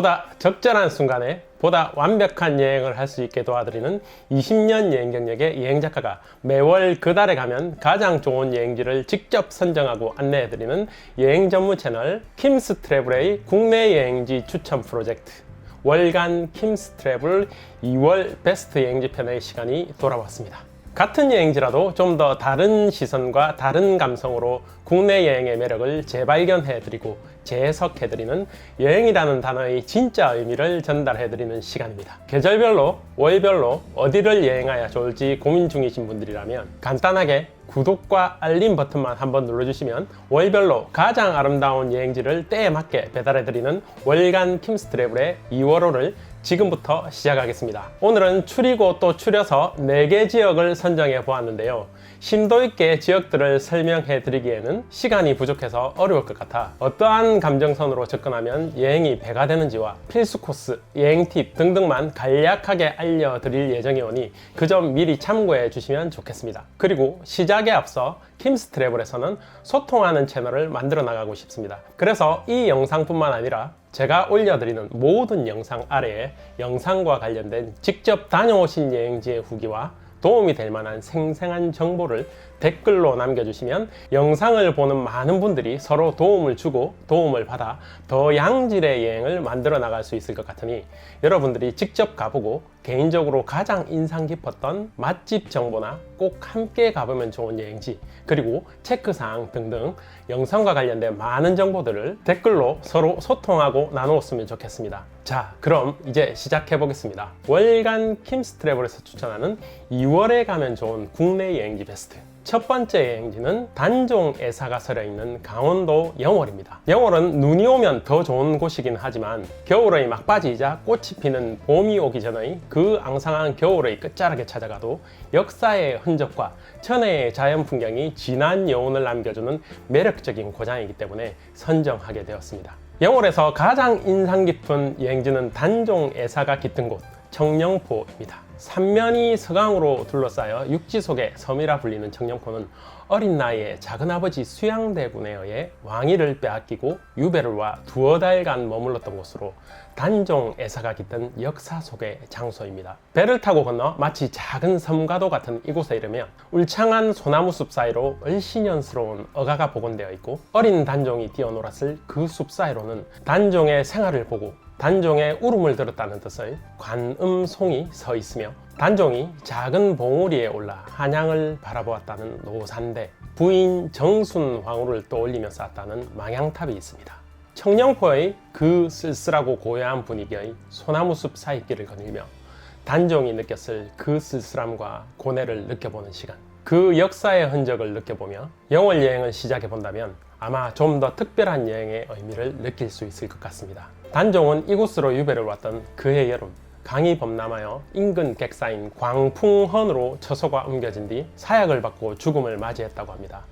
보다 적절한 순간에 보다 완벽한 여행을 할 수 있게 도와드리는 20년 여행 경력의 여행 작가가 매월 그 달에 가면 가장 좋은 여행지를 직접 선정하고 안내해드리는 여행 전문 채널 킴스 트래블의 국내 여행지 추천 프로젝트 월간 킴스 트래블 2월 베스트 여행지 편의 시간이 돌아왔습니다. 같은 여행지라도 좀 더 다른 시선과 다른 감성으로 국내 여행의 매력을 재발견해드리고 재해석해드리는 여행이라는 단어의 진짜 의미를 전달해드리는 시간입니다. 계절별로, 월별로 어디를 여행해야 좋을지 고민 중이신 분들이라면 간단하게 구독과 알림 버튼만 한번 눌러주시면 월별로 가장 아름다운 여행지를 때에 맞게 배달해드리는 월간 킴스 트래블의 2월호를 지금부터 시작하겠습니다. 오늘은 추리고 또 추려서 4개 지역을 선정해 보았는데요. 심도 있게 지역들을 설명해 드리기에는 시간이 부족해서 어려울 것 같아 어떠한 감정선으로 접근하면 여행이 배가 되는지와 필수 코스, 여행 팁 등등만 간략하게 알려드릴 예정이오니 그 점 미리 참고해 주시면 좋겠습니다. 그리고 시작에 앞서 킴스 트래블에서는 소통하는 채널을 만들어 나가고 싶습니다. 그래서 이 영상뿐만 아니라 제가 올려드리는 모든 영상 아래에 영상과 관련된 직접 다녀오신 여행지의 후기와 도움이 될 만한 생생한 정보를 댓글로 남겨주시면 영상을 보는 많은 분들이 서로 도움을 주고 도움을 받아 더 양질의 여행을 만들어 나갈 수 있을 것 같으니 여러분들이 직접 가보고 개인적으로 가장 인상 깊었던 맛집 정보나 꼭 함께 가보면 좋은 여행지 그리고 체크사항 등등 영상과 관련된 많은 정보들을 댓글로 서로 소통하고 나누었으면 좋겠습니다. 자, 그럼 이제 시작해 보겠습니다. 월간 킴스 트래블에서 추천하는 2월에 가면 좋은 국내 여행지 베스트. 첫 번째 여행지는 단종 애사가 서려 있는 강원도 영월입니다. 영월은 눈이 오면 더 좋은 곳이긴 하지만 겨울의 막바지이자 꽃이 피는 봄이 오기 전의 그 앙상한 겨울의 끝자락에 찾아가도 역사의 흔적과 천혜의 자연 풍경이 진한 여운을 남겨주는 매력적인 고장이기 때문에 선정하게 되었습니다. 영월에서 가장 인상 깊은 여행지는 단종 애사가 깃든 곳 청령포입니다. 삼면이 서강으로 둘러싸여 육지 속의 섬이라 불리는 청령포는 어린 나이에 작은아버지 수양대군에 의해 왕위를 빼앗기고 유배를 와 두어 달간 머물렀던 곳으로 단종 애사가 깃든 역사 속의 장소입니다. 배를 타고 건너 마치 작은 섬과도 같은 이곳에 이르면 울창한 소나무 숲 사이로 얼씬연스러운 어가가 복원되어 있고 어린 단종이 뛰어놀았을 그 숲 사이로는 단종의 생활을 보고 단종의 울음을 들었다는 뜻의 관음송이 서 있으며 단종이 작은 봉우리에 올라 한양을 바라보았다는 노산대 부인 정순 황후를 떠올리며 쌓았다는 망향탑이 있습니다. 청령포의 그 쓸쓸하고 고요한 분위기의 소나무숲 사이길을 거닐며 단종이 느꼈을 그 쓸쓸함과 고뇌를 느껴보는 시간 그 역사의 흔적을 느껴보며 영월 여행을 시작해 본다면 아마 좀 더 특별한 여행의 의미를 느낄 수 있을 것 같습니다. 단종은 이곳으로 유배를 왔던 그해 여름 강이 범람하여 인근 객사인 광풍헌으로 처소가 옮겨진 뒤 사약을 받고 죽음을 맞이했다고 합니다.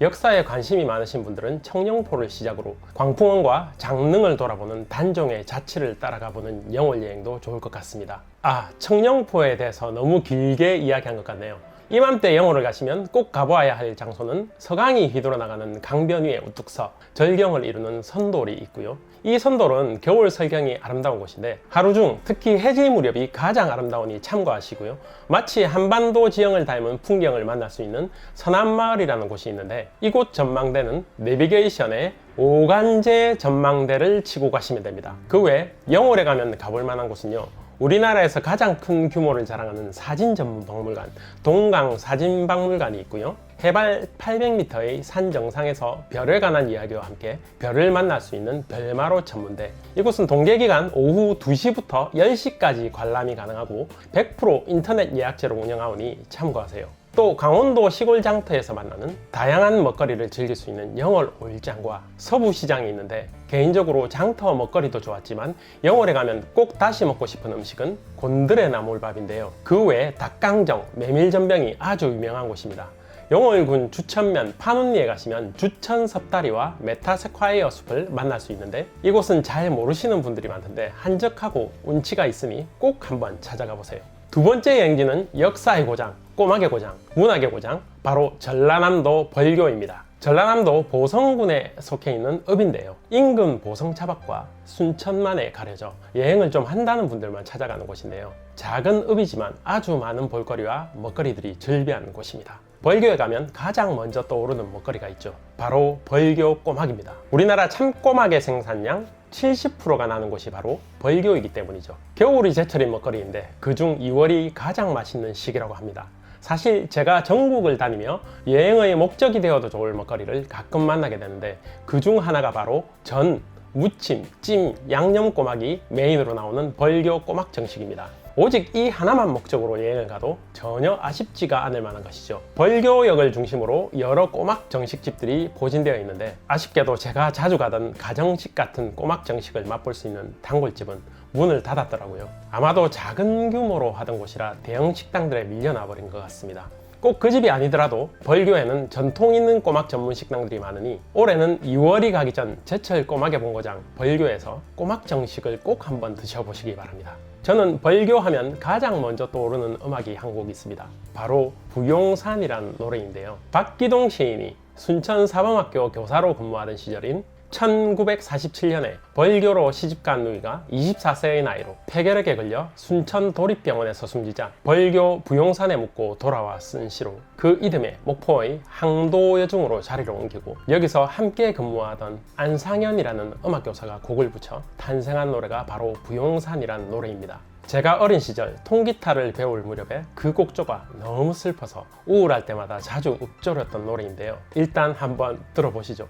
역사에 관심이 많으신 분들은 청령포를 시작으로 광풍원과 장릉을 돌아보는 단종의 자취를 따라가 보는 영월 여행도 좋을 것 같습니다. 아, 청령포에 대해서 너무 길게 이야기한 것 같네요. 이맘때 영월을 가시면 꼭 가보아야 할 장소는 서강이 휘돌아 나가는 강변 위에 우뚝 서 절경을 이루는 선돌이 있고요. 이 선돌은 겨울 설경이 아름다운 곳인데 하루 중 특히 해질 무렵이 가장 아름다우니 참고하시고요. 마치 한반도 지형을 닮은 풍경을 만날 수 있는 서남마을이라는 곳이 있는데 이곳 전망대는 내비게이션에 오간제 전망대를 치고 가시면 됩니다. 그 외 영월에 가면 가볼 만한 곳은요. 우리나라에서 가장 큰 규모를 자랑하는 사진 전문 박물관 동강 사진 박물관이 있고요. 해발 800m의 산 정상에서 별에 관한 이야기와 함께 별을 만날 수 있는 별마로 천문대. 이곳은 동계기간 오후 2시부터 10시까지 관람이 가능하고 100% 인터넷 예약제로 운영하오니 참고하세요. 또 강원도 시골 장터에서 만나는 다양한 먹거리를 즐길 수 있는 영월 올장과 서부시장이 있는데 개인적으로 장터 먹거리도 좋았지만 영월에 가면 꼭 다시 먹고 싶은 음식은 곤드레 나물밥인데요. 그 외에 닭강정, 메밀전병이 아주 유명한 곳입니다. 영월군 주천면 판운리에 가시면 주천 섭다리와 메타세콰이어 숲을 만날 수 있는데 이곳은 잘 모르시는 분들이 많던데 한적하고 운치가 있으니 꼭 한번 찾아가 보세요. 두 번째 여행지는 역사의 고장, 꼬막의 고장, 문학의 고장, 바로 전라남도 벌교입니다. 전라남도 보성군에 속해 있는 읍인데요. 인근 보성 차박과 순천만에 가려져 여행을 좀 한다는 분들만 찾아가는 곳인데요. 작은 읍이지만 아주 많은 볼거리와 먹거리들이 즐비한 곳입니다. 벌교에 가면 가장 먼저 떠오르는 먹거리가 있죠. 바로 벌교 꼬막입니다. 우리나라 참꼬막의 생산량 70%가 나는 곳이 바로 벌교이기 때문이죠. 겨울이 제철인 먹거리인데 그중 2월이 가장 맛있는 시기라고 합니다. 사실 제가 전국을 다니며 여행의 목적이 되어도 좋을 먹거리를 가끔 만나게 되는데 그 중 하나가 바로 전, 무침, 찜, 양념 꼬막이 메인으로 나오는 벌교 꼬막 정식입니다. 오직 이 하나만 목적으로 여행을 가도 전혀 아쉽지가 않을 만한 것이죠. 벌교역을 중심으로 여러 꼬막 정식집들이 포진되어 있는데 아쉽게도 제가 자주 가던 가정식 같은 꼬막 정식을 맛볼 수 있는 단골집은 문을 닫았더라고요. 아마도 작은 규모로 하던 곳이라 대형 식당들에 밀려나 버린 것 같습니다. 꼭 그 집이 아니더라도 벌교에는 전통 있는 꼬막 전문 식당들이 많으니 올해는 2월이 가기 전 제철 꼬막의 본고장 벌교에서 꼬막 정식을 꼭 한번 드셔보시기 바랍니다. 저는 벌교 하면 가장 먼저 떠오르는 음악이 한 곡 있습니다. 바로 부용산이라는 노래인데요. 박기동 시인이 순천 사범학교 교사로 근무하던 시절인 1947년에 벌교로 시집간 누이가 24세의 나이로 폐결핵에 걸려 순천 도립병원에서 숨지자 벌교 부용산에 묵고 돌아와 쓴 시로 그 이듬해 목포의 항도여중으로 자리를 옮기고 여기서 함께 근무하던 안상현이라는 음악교사가 곡을 붙여 탄생한 노래가 바로 부용산이라는 노래입니다. 제가 어린 시절 통기타를 배울 무렵에 그 곡조가 너무 슬퍼서 우울할 때마다 자주 읊조렸던 노래인데요. 일단 한번 들어보시죠.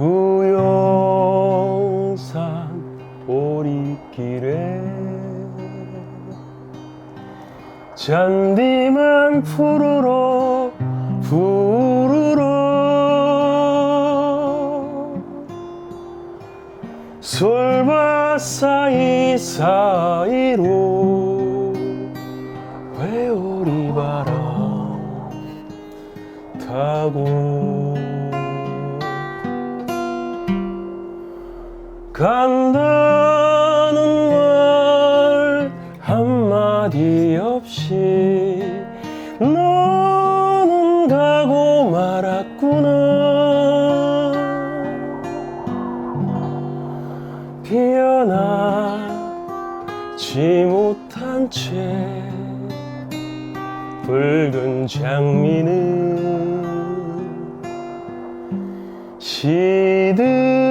부용산 오리길에 잔디만 푸르러 푸르러 솔밭 사이사이로 피어나지 못한 채 붉은 장미는 시들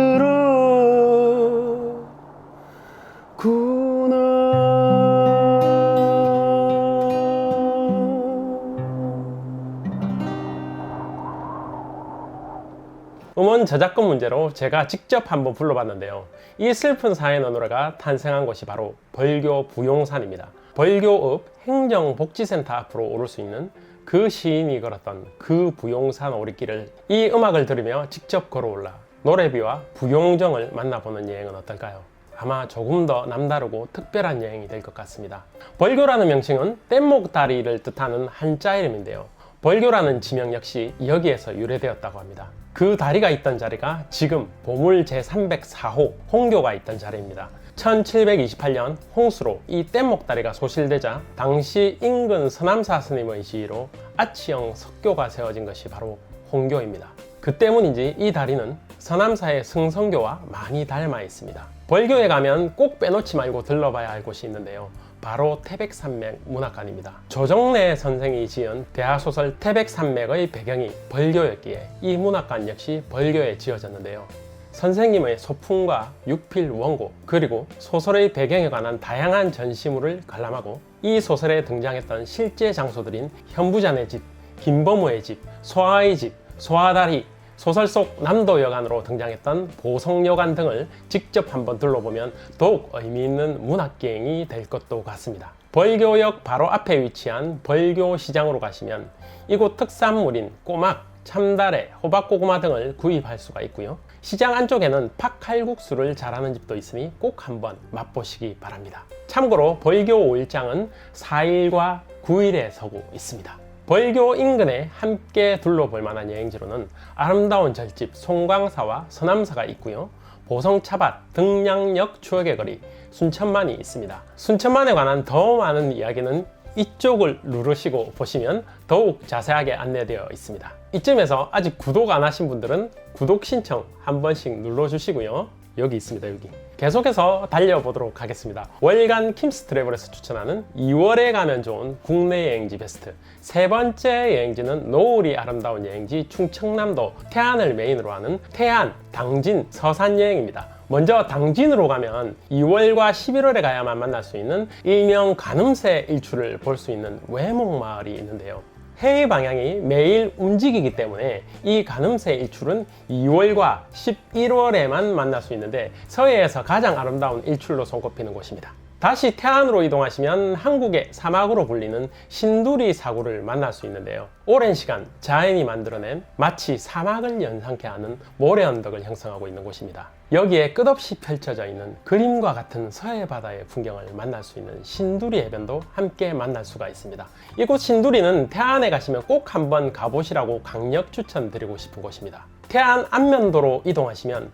저작권 문제로 제가 직접 한번 불러봤는데요. 이 슬픈 사연의 노래가 탄생한 곳이 바로 벌교 부용산입니다. 벌교읍 행정복지센터 앞으로 오를 수 있는 그 시인이 걸었던 그 부용산 오리길을 이 음악을 들으며 직접 걸어올라 노래비와 부용정을 만나보는 여행은 어떨까요? 아마 조금 더 남다르고 특별한 여행이 될 것 같습니다. 벌교라는 명칭은 뗏목 다리를 뜻하는 한자 이름인데요. 벌교라는 지명 역시 여기에서 유래되었다고 합니다. 그 다리가 있던 자리가 지금 보물 제304호 홍교가 있던 자리입니다. 1728년 홍수로 이 뗏목 다리가 소실되자 당시 인근 서남사 스님의 지휘로 아치형 석교가 세워진 것이 바로 홍교입니다. 그 때문인지 이 다리는 서남사의 승성교와 많이 닮아 있습니다. 벌교에 가면 꼭 빼놓지 말고 들러봐야 할 곳이 있는데요. 바로 태백산맥 문학관입니다. 조정래 선생이 지은 대하소설 태백산맥의 배경이 벌교였기에 이 문학관 역시 벌교에 지어졌는데요. 선생님의 소품과 육필 원고 그리고 소설의 배경에 관한 다양한 전시물을 관람하고 이 소설에 등장했던 실제 장소들인 현부자네 집, 김범우의 집, 소아의 집, 소아다리, 소설 속 남도 여관으로 등장했던 보성 여관 등을 직접 한번 둘러보면 더욱 의미 있는 문학여행이 될 것도 같습니다. 벌교역 바로 앞에 위치한 벌교시장으로 가시면 이곳 특산물인 꼬막, 참다래, 호박고구마 등을 구입할 수가 있고요. 시장 안쪽에는 팥칼국수를 잘하는 집도 있으니 꼭 한번 맛보시기 바랍니다. 참고로 벌교 5일장은 4일과 9일에 서고 있습니다. 벌교 인근에 함께 둘러볼 만한 여행지로는 아름다운 절집 송광사와 서남사가 있고요. 보성 차밭, 등량역 추억의 거리, 순천만이 있습니다. 순천만에 관한 더 많은 이야기는 이쪽을 누르시고 보시면 더욱 자세하게 안내되어 있습니다. 이쯤에서 아직 구독 안 하신 분들은 구독 신청 한 번씩 눌러주시고요. 여기 있습니다, 여기. 계속해서 달려보도록 하겠습니다. 월간 킴스 트래블에서 추천하는 2월에 가면 좋은 국내 여행지 베스트. 세 번째 여행지는 노을이 아름다운 여행지 충청남도 태안을 메인으로 하는 태안, 당진, 서산 여행입니다. 먼저 당진으로 가면 2월과 11월에 가야만 만날 수 있는 일명 가늠새 일출을 볼 수 있는 외목마을이 있는데요. 해의 방향이 매일 움직이기 때문에 이 가늠새 일출은 2월과 11월에만 만날 수 있는데 서해에서 가장 아름다운 일출로 손꼽히는 곳입니다. 다시 태안으로 이동하시면 한국의 사막으로 불리는 신두리 사구를 만날 수 있는데요. 오랜 시간 자연이 만들어낸 마치 사막을 연상케 하는 모래 언덕을 형성하고 있는 곳입니다. 여기에 끝없이 펼쳐져 있는 그림과 같은 서해 바다의 풍경을 만날 수 있는 신두리 해변도 함께 만날 수가 있습니다. 이곳 신두리는 태안에 가시면 꼭 한번 가보시라고 강력 추천드리고 싶은 곳입니다. 태안 안면도로 이동하시면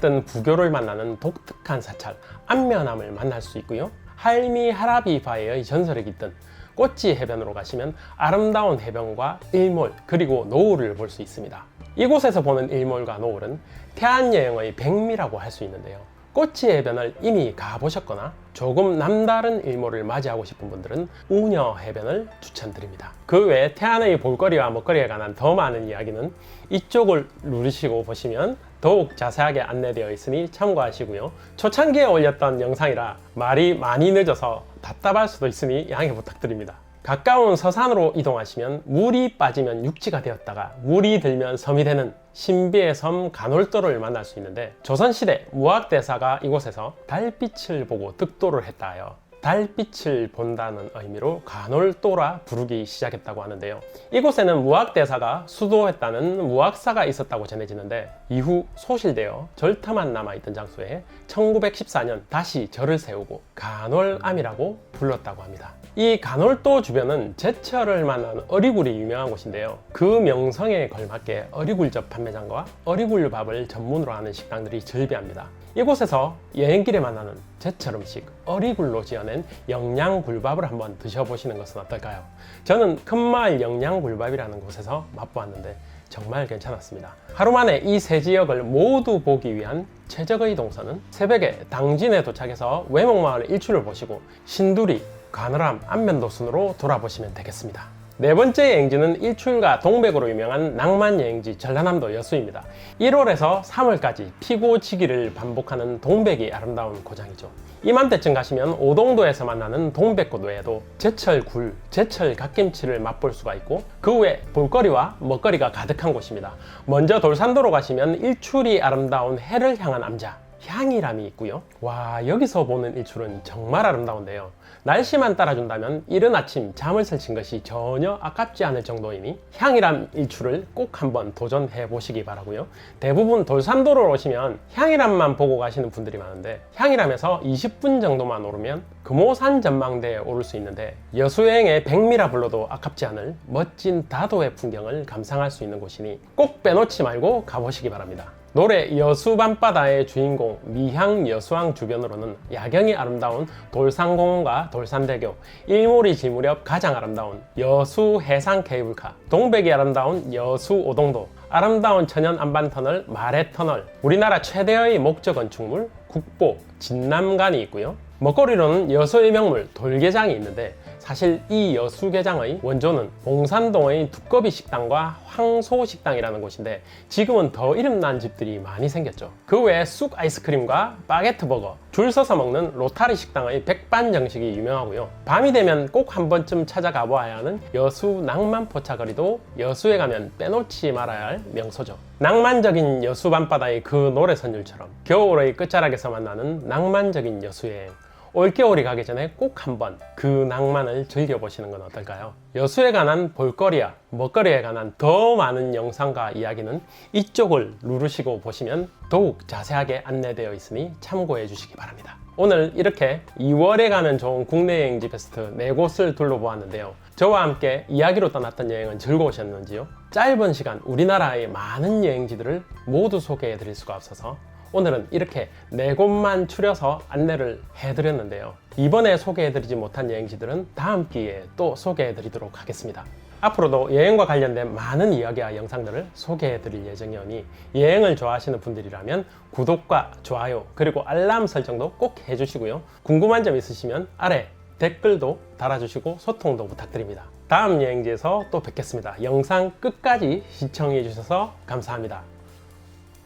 뜬 부교를 만나는 독특한 사찰 안면함을 만날 수 있고요. 할미 하라비 바의 전설에 깃든 꽃지 해변으로 가시면 아름다운 해변과 일몰 그리고 노을을 볼 수 있습니다. 이곳에서 보는 일몰과 노을은 태안 여행의 백미라고 할 수 있는데요. 꽃지 해변을 이미 가보셨거나 조금 남다른 일몰을 맞이하고 싶은 분들은 우녀 해변을 추천드립니다. 그외 태안의 볼거리와 먹거리에 관한 더 많은 이야기는 이쪽을 누르시고 보시면 더욱 자세하게 안내되어 있으니 참고하시고요. 초창기에 올렸던 영상이라 말이 많이 늦어서 답답할 수도 있으니 양해 부탁드립니다. 가까운 서산으로 이동하시면 물이 빠지면 육지가 되었다가 물이 들면 섬이 되는 신비의 섬 간월도를 만날 수 있는데 조선시대 무학대사가 이곳에서 달빛을 보고 득도를 했다 하여 달빛을 본다는 의미로 간월도라 부르기 시작했다고 하는데요. 이곳에는 무학대사가 수도했다는 무학사가 있었다고 전해지는데 이후 소실되어 절터만 남아있던 장소에 1914년 다시 절을 세우고 간월암이라고 불렀다고 합니다. 이 간월도 주변은 제철을 만난 어리굴이 유명한 곳인데요. 그 명성에 걸맞게 어리굴젓 판매장과 어리굴밥을 전문으로 하는 식당들이 즐비합니다. 이곳에서 여행길에 만나는 제철 음식 어리굴로 지어낸 영양굴밥을 한번 드셔보시는 것은 어떨까요? 저는 큰마을 영양굴밥이라는 곳에서 맛보았는데 정말 괜찮았습니다. 하루 만에 이 세 지역을 모두 보기 위한 최적의 동선은 새벽에 당진에 도착해서 외목마을 일출을 보시고 신두리, 가느람, 안면도 순으로 돌아보시면 되겠습니다. 네 번째 여행지는 일출과 동백으로 유명한 낭만 여행지 전라남도 여수입니다. 1월에서 3월까지 피고 지기를 반복하는 동백이 아름다운 고장이죠. 이맘때쯤 가시면 오동도에서 만나는 동백꽃 외에도 제철 굴, 제철 갓김치를 맛볼 수가 있고 그 외 볼거리와 먹거리가 가득한 곳입니다. 먼저 돌산도로 가시면 일출이 아름다운 해를 향한 암자 향이람이 있고요. 와 여기서 보는 일출은 정말 아름다운데요. 날씨만 따라준다면 이른 아침 잠을 설친 것이 전혀 아깝지 않을 정도이니 향이람 일출을 꼭 한번 도전해 보시기 바라고요. 대부분 돌산도로 오시면 향이람만 보고 가시는 분들이 많은데 향이람에서 20분 정도만 오르면 금오산 전망대에 오를 수 있는데 여수여행의 백미라 불러도 아깝지 않을 멋진 다도의 풍경을 감상할 수 있는 곳이니 꼭 빼놓지 말고 가보시기 바랍니다. 노래 여수 밤바다의 주인공 미향 여수항 주변으로는 야경이 아름다운 돌산공원과 돌산대교, 일몰이 질 무렵 가장 아름다운 여수 해상 케이블카, 동백이 아름다운 여수 오동도, 아름다운 천연 안반터널 마레터널, 우리나라 최대의 목적 건축물 국보 진남관이 있고요. 먹거리로는 여수의 명물 돌게장이 있는데 사실 이 여수게장의 원조는 봉산동의 두꺼비 식당과 황소 식당이라는 곳인데 지금은 더 이름난 집들이 많이 생겼죠. 그 외에 쑥 아이스크림과 바게트 버거, 줄 서서 먹는 로타리 식당의 백반 정식이 유명하고요. 밤이 되면 꼭 한 번쯤 찾아가 보아야 하는 여수 낭만 포차거리도 여수에 가면 빼놓지 말아야 할 명소죠. 낭만적인 여수 밤바다의 그 노래 선율처럼 겨울의 끝자락에서 만나는 낭만적인 여수여행 올겨울이 가기 전에 꼭 한번 그 낭만을 즐겨보시는 건 어떨까요? 여수에 관한 볼거리와 먹거리에 관한 더 많은 영상과 이야기는 이쪽을 누르시고 보시면 더욱 자세하게 안내되어 있으니 참고해 주시기 바랍니다. 오늘 이렇게 2월에 가면 좋은 국내 여행지 베스트 4곳을 둘러보았는데요. 저와 함께 이야기로 떠났던 여행은 즐거우셨는지요? 짧은 시간 우리나라의 많은 여행지들을 모두 소개해 드릴 수가 없어서 오늘은 이렇게 네 곳만 추려서 안내를 해드렸는데요. 이번에 소개해드리지 못한 여행지들은 다음 기회에 또 소개해드리도록 하겠습니다. 앞으로도 여행과 관련된 많은 이야기와 영상들을 소개해드릴 예정이오니 여행을 좋아하시는 분들이라면 구독과 좋아요 그리고 알람 설정도 꼭 해주시고요. 궁금한 점 있으시면 아래 댓글도 달아주시고 소통도 부탁드립니다. 다음 여행지에서 또 뵙겠습니다. 영상 끝까지 시청해 주셔서 감사합니다.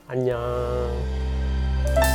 안녕. Bye.